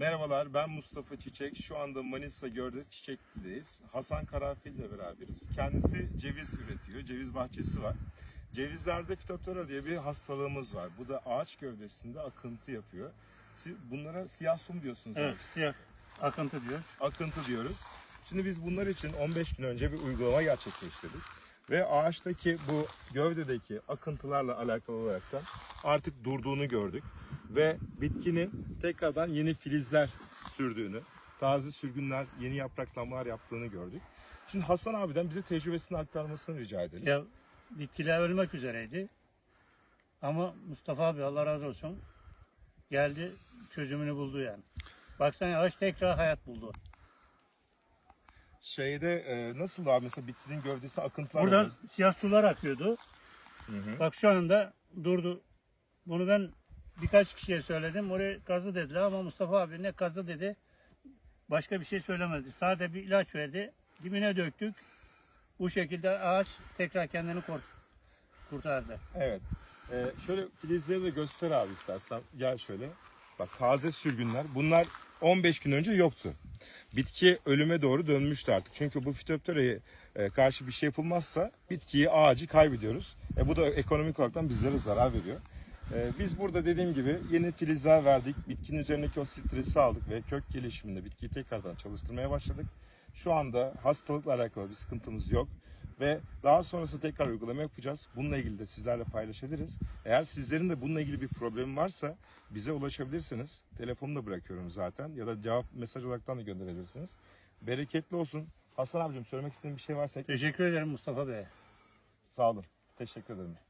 Merhabalar ben Mustafa Çiçek. Şu anda Manisa Gördes Çiçekli'deyiz. Hasan Karafil ile beraberiz. Kendisi ceviz üretiyor. Ceviz bahçesi var. Cevizlerde fitoptora diye bir hastalığımız var. Bu da ağaç gövdesinde akıntı yapıyor. Siz bunlara siyah sum diyorsunuz. Evet, siyah akıntı diyor. akıntı diyoruz. Şimdi biz bunlar için 15 gün önce bir uygulama gerçekleştirdik. Ve ağaçtaki bu gövdedeki akıntılarla alakalı olaraktan artık durduğunu gördük. Ve bitkinin tekrardan yeni filizler sürdüğünü, taze sürgünler, yeni yapraklanmalar yaptığını gördük. Şimdi Hasan abiden bize tecrübesini aktarmasını rica edelim. Ya bitkiler ölmek üzereydi. Ama Mustafa abi Allah razı olsun geldi çözümünü buldu yani. Baksana ağaç tekrar hayat buldu. Şeyde e, nasıl abi mesela bitkinin gövdesi akıntılar Buradan oluyor. siyah sular akıyordu. Hı hı. Bak şu anda durdu. Bunu ben birkaç kişiye söyledim. Oraya kazı dediler ama Mustafa abi ne kazı dedi. Başka bir şey söylemedi. Sadece bir ilaç verdi. Dibine döktük. Bu şekilde ağaç tekrar kendini kurt kurtardı. Evet. Ee, şöyle filizleri de göster abi istersen. Gel şöyle. Bak taze sürgünler. Bunlar 15 gün önce yoktu. Bitki ölüme doğru dönmüştü artık. Çünkü bu fitoptoraya e, karşı bir şey yapılmazsa bitkiyi, ağacı kaybediyoruz. E, bu da ekonomik olarak bizlere zarar veriyor. E, biz burada dediğim gibi yeni filizler verdik. Bitkinin üzerindeki o stresi aldık ve kök gelişiminde bitkiyi tekrardan çalıştırmaya başladık. Şu anda hastalıkla alakalı bir sıkıntımız yok. Ve daha sonrasında tekrar uygulama yapacağız. Bununla ilgili de sizlerle paylaşabiliriz. Eğer sizlerin de bununla ilgili bir problemi varsa bize ulaşabilirsiniz. Telefonu da bırakıyorum zaten ya da cevap mesaj olaraktan da gönderebilirsiniz. Bereketli olsun. Hasan abicim söylemek istediğin bir şey varsa Teşekkür ederim Mustafa Bey. sağ olun. Teşekkür ederim.